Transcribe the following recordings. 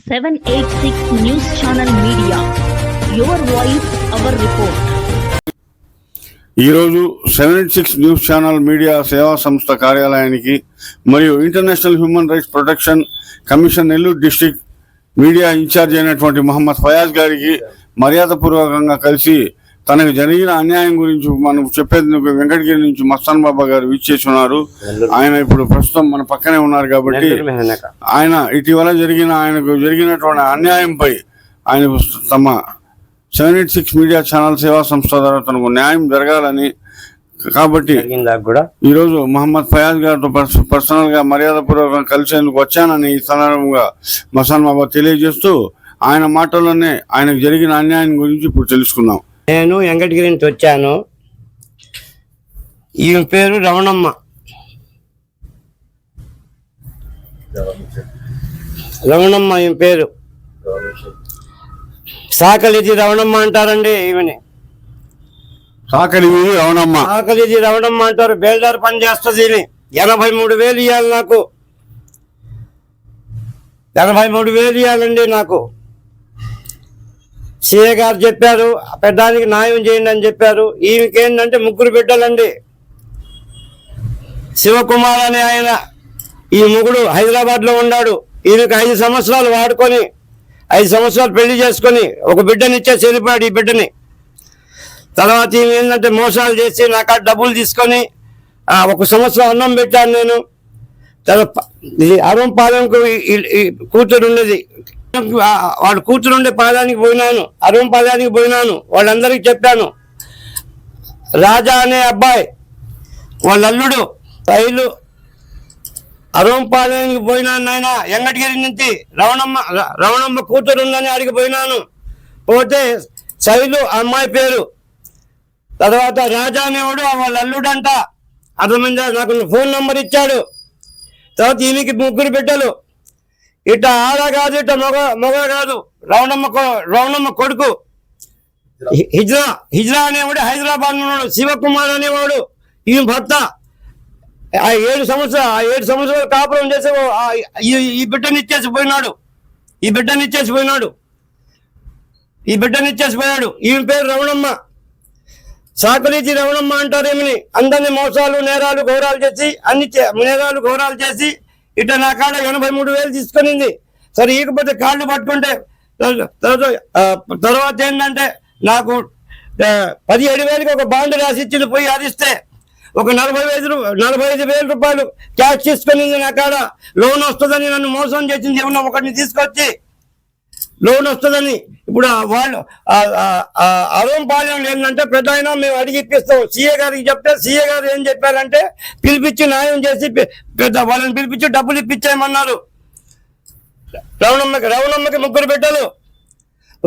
786 news channel media your voice our report ఈరోజు seven eight six news channel media సేవా సంస్థ కార్యాలయానికి మరియు international human rights protection commission Nellore district media incharge అయినటువంటి మహమ్మద్ ఫయాజ్ గారికి మర్యాదపూర్వకంగా కలిసి తనకు జరిగిన అన్యాయం గురించి మనం చెప్పేందుకు వెంకటగిరి నుంచి మస్తాన్ బాబా గారు విచ్చేసి ఉన్నారు. ఆయన ఇప్పుడు ప్రస్తుతం మన పక్కనే ఉన్నారు కాబట్టి ఆయన ఇటీవల జరిగిన ఆయనకు జరిగినటువంటి అన్యాయంపై ఆయన తమ seven eight six media channel సేవా సంస్థ ద్వారా తనకు న్యాయం జరగాలని కాబట్టి ఈరోజు మహమ్మద్ ఫయాజ్ గారితో పర్స- పర్సనల్గా మర్యాదపూర్వకంగా కలిసేందుకు వచ్చానని ఈ సందర్భంగా మసాన్ బాబా తెలియజేస్తూ ఆయన మాటల్లోనే ఆయనకు జరిగిన అన్యాయం గురించి ఇప్పుడు తెలుసుకుందాం. నేను వెంకటగిరి నుంచి వచ్చాను. ఈమె పేరు రమణమ్మ. రమణమ్మ ఈమె పేరు. సాకలిది రమణమ్మ అంటారండి ఈమెని. వీధి రమణమ్మ. సాకలిది రమణమ్మ అంటారు. బేల్దార్ పని చేస్తుంది ఈమె ఎనభై మూడు వేలు ఇవ్వాలి నాకు. ఎనభై మూడు వేలు ఇవ్వాలండి నాకు. సీఏ గారు చెప్పారు పెద్దానికి న్యాయం చేయండి అని చెప్పారు. ఈమెకి ముగ్గురు బిడ్డలండి. శివకుమార్ అనే ఆయన ఈ ముగుడు హైదరాబాద్లో ఉన్నాడు. ఈయనకి ఐదు సంవత్సరాలు వాడుకొని ఐదు సంవత్సరాలు పెళ్ళి చేసుకొని ఒక బిడ్డనిచ్చే చనిపోయాడు ఈ బిడ్డని. తర్వాత ఈమె ఏంటంటే మోసాలు చేసి నాకు డబ్బులు తీసుకొని ఒక సంవత్సరం అన్నం పెట్టాను నేను. తర్వాత అరుణ్ పాలెంకు ఈ- ఈ కూతురు ఉండేది వాడు వాళ్ళ కూతురు ఉండే పాదానికి పోయినాను అరుణ్ పాదానికి పోయినాను వాళ్ళందరికీ చెప్పాను. రాజా అనే అబ్బాయి వాళ్ళ అల్లుడు రైలు అరుంపాలయానికి పోయినాను నాయన ఎంగటగిరి నుంచి రవణమ్మ రవణమ్మ కూతురు ఉందని అడిగి పోయినాను. పోతే శైలు అమ్మాయి పేరు. తర్వాత రాజా అనేవాడు వాళ్ళ అల్లుడంట. అర్థమైందా? నాకు ఫోన్ నంబర్ ఇచ్చాడు. తర్వాత ఈమెకి ముగ్గురు బిడ్డలు. ఇట ఆడ కాదు ఇట మొగ మొగ కాదు. రవణమ్మ రవణమ్మ కొడుకు. హిజ్రా హిజ్రా అనేవాడు హైదరాబాద్ ఉన్నాడు శివకుమార్ అనేవాడు ఈయన భర్త. ఆ ఏడు సంవత్సరాలు ఆ ఏడు సంవత్సరాలు కాపురం చేసి ఓ- ఈ- బిడ్డని ఇచ్చేసి పోయినాడు. ఈ బిడ్డని ఇచ్చేసి పోయినాడు. ఈ బిడ్డని ఇచ్చేసి పోయాడు ఈమె పేరు రవణమ్మ సాకరీతి రవణమ్మ అంటారు ఏమని అందరిని మోసాలు నేరాలు ఘోరాలు చేసి అన్ని నేరాలు ఘోరాలు చేసి ఇట్ట నా కాడ ఎనభై మూడు వేలు తీసుకునింది. సరే ఈకపోతే కాళ్ళు పట్టుకుంటే తర్వాత తర్వాత ఏంటంటే నాకు పదిహేడు వేలకి ఒక బాండ్ రాసి ఇచ్చింది పోయి అరిస్తే ఒక నలభై ఐదు నలభై ఐదు వేల రూపాయలు క్యాష్ తీసుకునింది నా కాడ లోన్ వస్తుందని నన్ను మోసం చేసింది ఏమన్నా ఒకటిని తీసుకొచ్చి లోన్ వస్తుందని. ఇప్పుడు వాళ్ళు అరుణ్ పాలెం ఏంటంటే పెద్ద అయినా మేము అడిగి ఇప్పిస్తాం. సీఏ గారికి చెప్తే సీఏ గారు ఏం చెప్పారంటే పిలిపించి న్యాయం చేసి పెద్ద వాళ్ళని పిలిపించి డబ్బులు ఇప్పించేయమన్నారు. రవణమ్మకి రవణమ్మకి ముగ్గురు బిడ్డలు.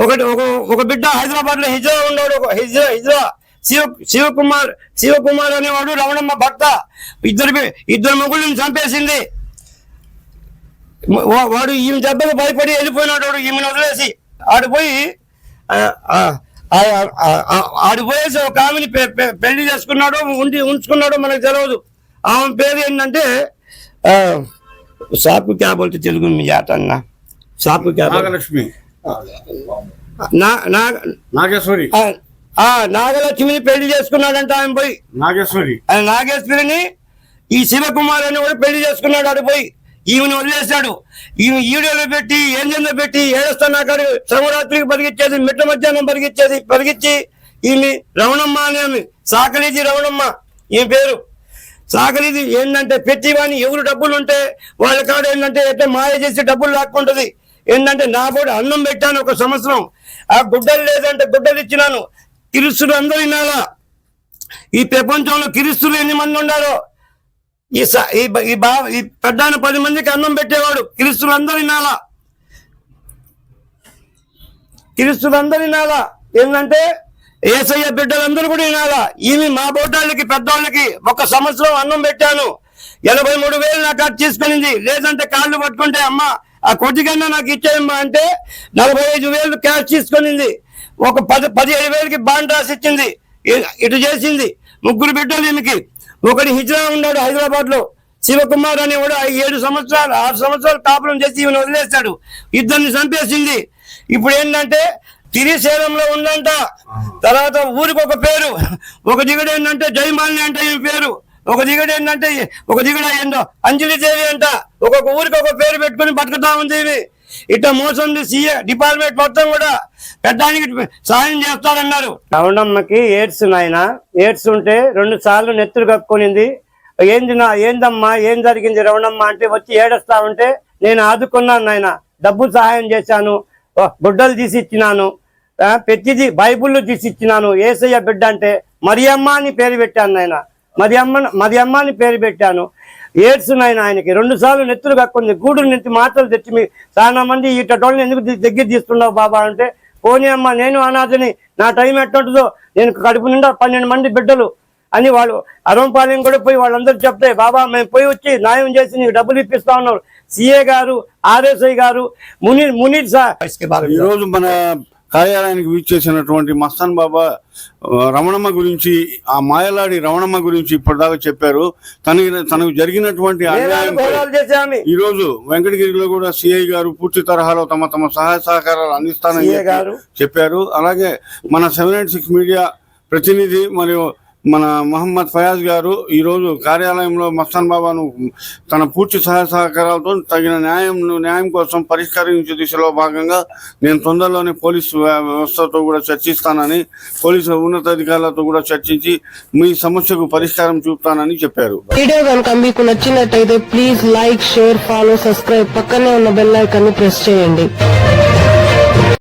ఒకటి ఒక ఒక బిడ్డ హైదరాబాద్లో హిజ్రా ఉన్నాడు ఒక హిజ్రా హిజ్రా. శివ శివకుమార్ శివకుమార్ అనేవాడు రవణమ్మ భర్త. ఇద్దరు ఇద్దరు మొగుళ్ళని చంపేసింది. వాడు ఈమె దెబ్బకు భయపడి వెళ్ళిపోయినాడు వాడు ఈమెను వదిలేసి ఆడిపోయి ఆడిపోయేసి ఒక ఆమెని పెళ్ళి చేసుకున్నాడో ఉండి ఉంచుకున్నాడో మనకు తెలియదు ఆమె పేరు ఏంటంటే సాపు క్యా బోల్తే తెలుగు మీ అన్న. సాపు క్యా బోల్- నాగలక్ష్మి నాగేశ్వరి. నాగలక్ష్మిని పెళ్ళి చేసుకున్నాడంట ఆయన పోయి. నాగేశ్వరి. నాగేశ్వరిని ఈ శివకుమార్ అని కూడా పెళ్ళి చేసుకున్నాడు ఆడు పోయి. ఈమెను వదిలేశాడు. ఈమె ఈడియోలో పెట్టి ఏంజన్లో పెట్టి ఏడుస్తున్నా శ్రమరాత్రికి పరిగెచ్చేది మిట్ట మధ్యాహ్నం పరిగెచ్చేది బతికిచ్చి ఈమె రమణమ్మ అని సాకలిజి రవణమ్మ రమణమ్మ ఈమె పేరు. సాకలిది ఏంటంటే ప్రతివాని ఎవరు డబ్బులు ఉంటే వాళ్ళ కాడ ఏంటంటే ఎట్లా మాయ చేసి డబ్బులు లాక్కుంటుంది. ఏంటంటే నా కూడా అన్నం పెట్టాను ఒక సంవత్సరం. ఆ గుడ్డలు లేదంటే గుడ్డలు ఇచ్చినాను. కిరుస్తులు అందరూ వినాలా ఈ ప్రపంచంలో కిరుస్తులు ఎన్ని మంది ఉన్నారో ఈ స- ఈ ఈ బా ఈ పెద్దాన పది మందికి అన్నం పెట్టేవాడు క్రీస్తులందరి నాల. క్రీస్తులందరి నాల. వినాలా ఏంటంటే ఏసయ్య బిడ్డలందరూ కూడా వినాలా ఈమె మా బోటాళ్ళకి పెద్దవాళ్ళకి ఒక సంవత్సరం అన్నం పెట్టాను. ఎనభై మూడు వేలు నాకు అది తీసుకునింది లేదంటే కాళ్ళు పట్టుకుంటే అమ్మ ఆ కొద్దిగన్నా నాకు ఇచ్చేయమ్మా అంటే నలభై ఐదు వేలు క్యాష్ తీసుకునింది. ఒక పది పదిహేడు వేలకి బాండ్ రాసి ఇచ్చింది ఇటు చేసింది. ముగ్గురు బిడ్డలు ఈమెకి. ఒకటి హిజ్రా ఉన్నాడు హైదరాబాద్లో శివకుమార్ అనేవాడు ఏడు సంవత్సరాలు ఆరు సంవత్సరాలు కాపురం చేసి ఈమెను వదిలేస్తాడు ఇద్దరిని చంపేసింది. ఇప్పుడు ఏంటంటే తిరిశేలంలో ఉందంట. తర్వాత ఊరికి ఒక పేరు. ఒక దిగుడు ఏంటంటే జయమాలిని అంటే ఈ పేరు. ఒక దిగుడు ఏంటంటే ఒక దిగుడు ఏంటో అంజలి దేవి అంట. ఒక్కొక్క ఊరికి ఒక పేరు పెట్టుకుని బతుకుతా ఉంది ఇవి ఇట్లా మోసం సీఏ డిపార్ట్మెంట్ మొత్తం కూడా. పెట్టడానికి సాయం చేస్తారన్నారు. రవణమ్మకి ఎయిడ్స్ నాయన. ఎయిడ్స్ ఉంటే రెండు సార్లు నెత్తురు కప్పుకొనింది ఏంది నా ఏందమ్మా ఏం జరిగింది రవణమ్మ అంటే వచ్చి ఏడుస్తా ఉంటే నేను ఆదుకున్నాను నాయన. డబ్బు సహాయం చేశాను. గుడ్డలు తీసి ఇచ్చినాను. ఆ, ప్రతిదీ బైబుల్ తీసి ఇచ్చినాను. ఏసయ్య బిడ్డ అంటే మరియమ్మ అని పేరు పెట్టాను నాయన. మరియమ్మ మరియమ్మ అని పేరు పెట్టాను. ఏడ్స్ నాయన ఆయనకి. రెండు సార్లు నెత్తులు కక్కుంది. గూడు నెత్తి మాటలు తెచ్చి మీ చాలా మంది ఇటోళ్ళని ఎందుకు దగ్గర తీస్తున్నావు బాబా అంటే పోనీ అమ్మ నేను అనాథని నా టైం ఎట్టుంటుందో నేను కడుపు నిండా పన్నెండు మంది బిడ్డలు అని వాళ్ళు అరంపాలెం కూడా పోయి వాళ్ళందరూ చెప్తే బాబా మేము పోయి వచ్చి న్యాయం చేసి నీకు డబ్బులు ఇప్పిస్తా ఉన్నారు సిఏ గారు ఆర్ఎస్ఐ గారు మునీర్ మునీర్ సార్. ఈరోజు మన కార్యాలయానికి విచ్చేసినటువంటి మస్తాన్ బాబా రమణమ్మ గురించి ఆ మాయలాడి రమణమ్మ గురించి ఇప్పటిదాకా చెప్పారు. తనకి తనకు జరిగినటువంటి అన్యాయం ఘోరాలు చేసామి ఈ రోజు వెంకటగిరిలో కూడా సిఐ గారు పూర్తి తరహాలో తమ తమ సహాయ సహకారాలు అందిస్తానని. చెప్పారు. అలాగే మన సెవెన్ మీడియా ప్రతినిధి మరియు మన మహమ్మద్ ఫయాజ్ గారు ఈ రోజు కార్యాలయంలో మస్తాన్ బాబాను తన పూర్తి సహాయ సహకారాలతో తగిన న్యాయం న్యాయం కోసం పరిష్కరించే దిశలో భాగంగా నేను తొందరలోనే పోలీసు వ్యవస్థతో కూడా చర్చిస్తానని పోలీసు ఉన్నతాధికారులతో కూడా చర్చించి మీ సమస్యకు పరిష్కారం చూపుతానని చెప్పారు. వీడియో కనుక మీకు నచ్చినట్టయితే please like share follow subscribe పక్కనే ఉన్న బెల్ ఐకాన్ ప్రెస్ చేయండి.